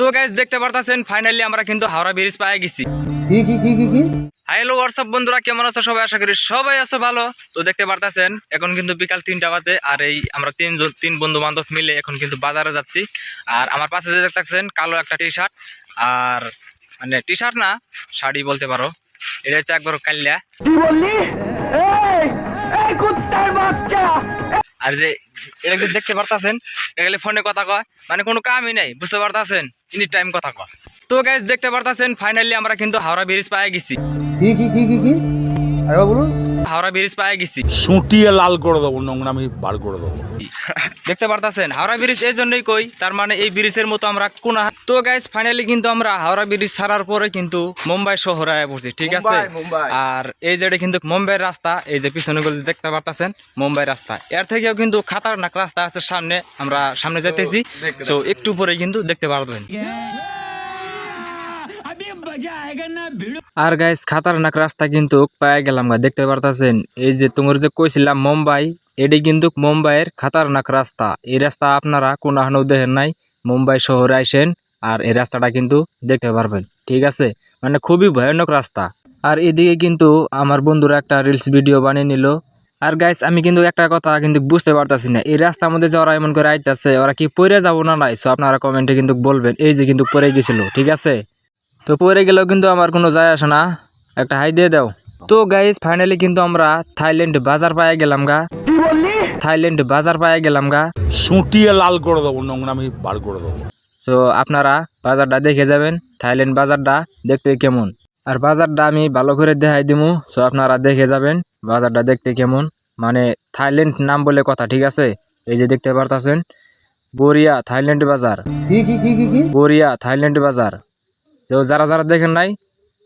তো গাইজ দেখতে পারতাছেন ফাইনালি আমরা কিন্তু হাওড়া ব্রিজ পায়ে গেছি। কি কি কি কি কি? হ্যালো হোয়াটসঅ্যাপ বন্ধুরা কেমন আছো সবাই? আশা করি সবাই আছো ভালো। তো দেখতে পারতাছেন এখন কিন্তু বিকাল তিনটা বাজে আর এই আমরা তিনজন তিন বন্ধু বান্ধব মিলে এখন কিন্তু বাজারে যাচ্ছি। আর আমার পাশে যে দেখতেছেন কালো একটা টি শার্ট আর মানে টি শার্ট না শাড়ি বলতে পারো। এটা হচ্ছে একবার কাল্লা। আর যে এটা কিন্তু দেখতে পারতাছেন এগুলো ফোনে কথা কয় মানে কোনো কামই নাই, বুঝতে পারতাছেন? এনি টাইম কথা কয়। তো গাইজ দেখতে পারতাছেন ফাইনালি আমরা কিন্তু হাওড়া ব্রিজ পায়ে গেছি। কি কি কি কি? কি আরে বলুন। হাওড়া ব্রিজ পায়ে গেছি। সুটিয়ে লাল করে দেবো নোংরামি বার করে দেবো। দেখতে পারতাছেন হাওড়া ব্রিজ এই জন্যই কই তার মানে এই ব্রিজের মতো আমরা কোনা তো গাইজ ফাইনালি কিন্তু আমরা হাওড়া ব্রিজ ছাড়ার পরে কিন্তু মুম্বাই শহরে আয়া পড়ছি ঠিক আছে। আর এই যে কিন্তু মুম্বাইয়ের রাস্তা এই যে পিছনে গুলো দেখতে পারতাছেন মুম্বাই রাস্তা। এর থেকেও কিন্তু খাতারনাক রাস্তা আছে সামনে আমরা সামনে যেতেছি তো একটু পরে কিন্তু দেখতে পারবেন। আর গাইস খাতারনাক রাস্তা কিন্তু পায়ে গেলাম গা, দেখতে পারতাছেন? এই যে তোমার যে কইছিলাম মুম্বাই, এটি কিন্তু মুম্বাইয়ের খাতারনাক রাস্তা। এই রাস্তা আপনারা কোন হানো দেখেন নাই, মুম্বাই শহরে আইসেন আর এই রাস্তাটা কিন্তু দেখতে পারবেন, ঠিক আছে? মানে খুবই ভয়ানক রাস্তা। আর এদিকে কিন্তু আমার বন্ধুরা একটা রিলস ভিডিও বানিয়ে নিল। আর গাইস আমি কিন্তু একটা কথা কিন্তু বুঝতে পারতাছি না, এই রাস্তার মধ্যে যারা এমন করে আইতাছে, ওরা কি পরে যাব না নাই? সো আপনারা কমেন্টে কিন্তু বলবেন, এই যে কিন্তু পরে গেছিল, ঠিক আছে? তো পরে গেলেও কিন্তু আমার কোনো যায় আসে না। একটা হাই দিয়ে দাও। তো গাইস ফাইনালি কিন্তু আমরা থাইল্যান্ড বাজার পায়ে গেলাম গা। থাইল্যান্ড বাজার পায়ে গেলাম গা। সুটিয়ে লাল করে দেবো নোংরামি বার করে দেবো। তো আপনারা বাজারটা দেখে যাবেন থাইল্যান্ড বাজারটা দেখতে কেমন। আর বাজারটা আমি ভালো করে দেখাই দিমু সো আপনারা দেখে যাবেন বাজারটা দেখতে কেমন। মানে থাইল্যান্ড নাম বলে কথা ঠিক আছে? এই যে দেখতে পারতাছেন বরিয়া থাইল্যান্ড বাজার। বরিয়া থাইল্যান্ড বাজার। তো যারা যারা দেখেন নাই,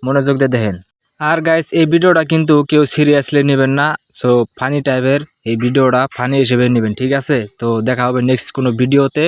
মনোযোগ দিয়ে দেখেন। আর গাইস এই ভিডিওটা কিন্তু কেউ সিরিয়াসলি নেবেন না। সো ফানি টাইপের এই ভিডিওটা ফানি হিসেবে নেবেন, ঠিক আছে? তো দেখা হবে নেক্সট কোনো ভিডিওতে